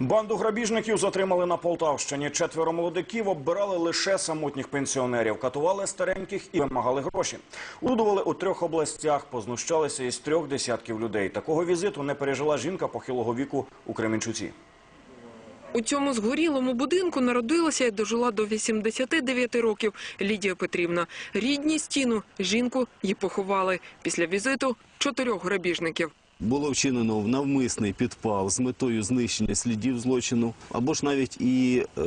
Банду грабіжників затримали на Полтавщині. Четверо молодиків оббирали лише самотніх пенсіонерів, катували стареньких і вимагали гроші. Удували у трьох областях, познущалися із трьох десятків людей. Такого візиту не пережила жінка похилого віку у Кременчуці. У цьому згорілому будинку народилася і дожила до 89 років Лідія Петрівна. Рідні стіну жінку її поховали після візиту чотирьох грабіжників. Було вчинено навмисний підпал з метою знищення слідів злочину, або ж навіть і е,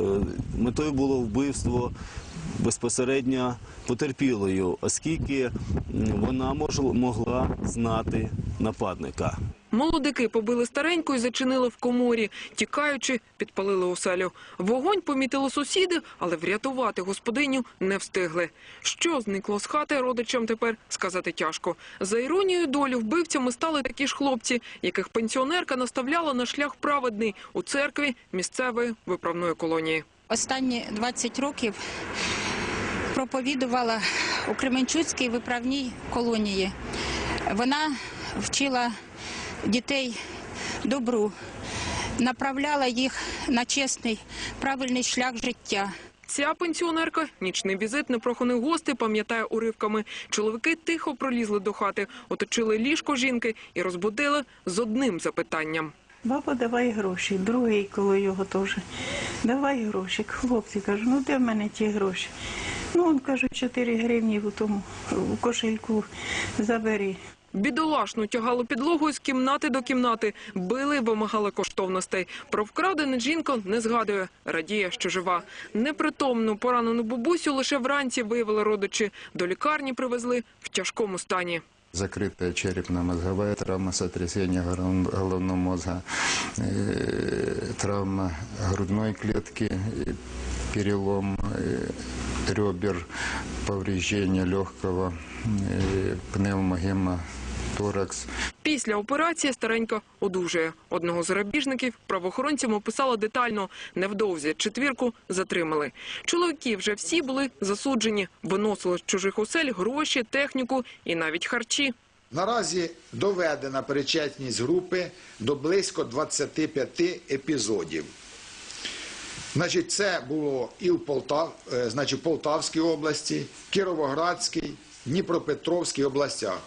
метою було вбивство безпосередньо потерпілою, оскільки вона могла знати нападника. Молодики побили стареньку і зачинили в коморі. Тікаючи, підпалили оселю. Вогонь помітили сусіди, але врятувати господиню не встигли. Що зникло з хати, родичам тепер сказати тяжко. За іронією долі вбивцями стали такі ж хлопці, яких пенсіонерка наставляла на шлях праведний у церкві місцевої виправної колонії. Останні 20 років проповідувала у Кременчуцькій виправній колонії. Вона вчила дітей добру, направляла їх на чесний, правильний шлях життя. Ця пенсіонерка нічний візит непроханих гостей пам'ятає уривками. Чоловіки тихо пролізли до хати, оточили ліжко жінки і розбудили з одним запитанням. Баба, давай гроші. Другий коло його теж. Давай гроші. Хлопці кажу, ну де в мене ті гроші? Ну, он кажуть, 4 гривні в тому у кошельку забери. Бідолашну тягали підлогою з кімнати до кімнати, били і вимагали коштовностей. Про вкрадене жінка не згадує, радіє, що жива. Непритомну поранену бабусю лише вранці виявили родичі. До лікарні привезли в тяжкому стані. закрытая черепно-мозговая травма, сотрясение голов- головного мозга, э, травма грудной клетки, э, перелом э, ребер, повреждение легкого, э, пневмогематоракс. Після операції старенька одужує. Одного з грабіжників правоохоронцям описала детально. Невдовзі четвірку затримали. Чоловіки вже всі були засуджені, виносили з чужих осель гроші, техніку і навіть харчі. Наразі доведена причетність групи до близько 25 епізодів. Значить, це було і в Полтав, е, значить, Полтавській області, Кіровоградській, Дніпропетровській областях.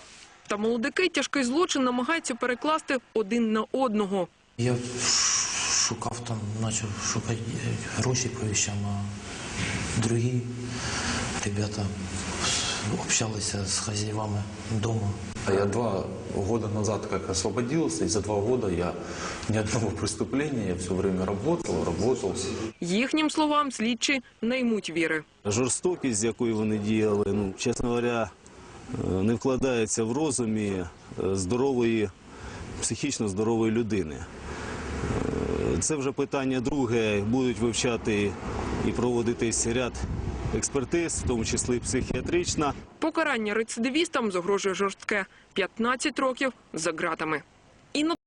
Та молодики тяжкий злочин намагаються перекласти один на одного. Я шукав там, почав шукати гроші по вещам, а другі ребята общалися з хазяївами дома. А Я два года назад как освободился, и за два года я ни одного преступления, я все время работал, работал. Їхнім словам, слідчі не ймуть віри. Жорстокість, з якою вони діяли, ну, чесно говоря, е, не вкладається в розумі е, здорової, психічно здорової людини. Е, Це вже питання друге. Будуть вивчати і проводитись ряд експертиз, в тому числі психіатрична. Покарання рецидивістам загрожує жорстке – 15 років за ґратами.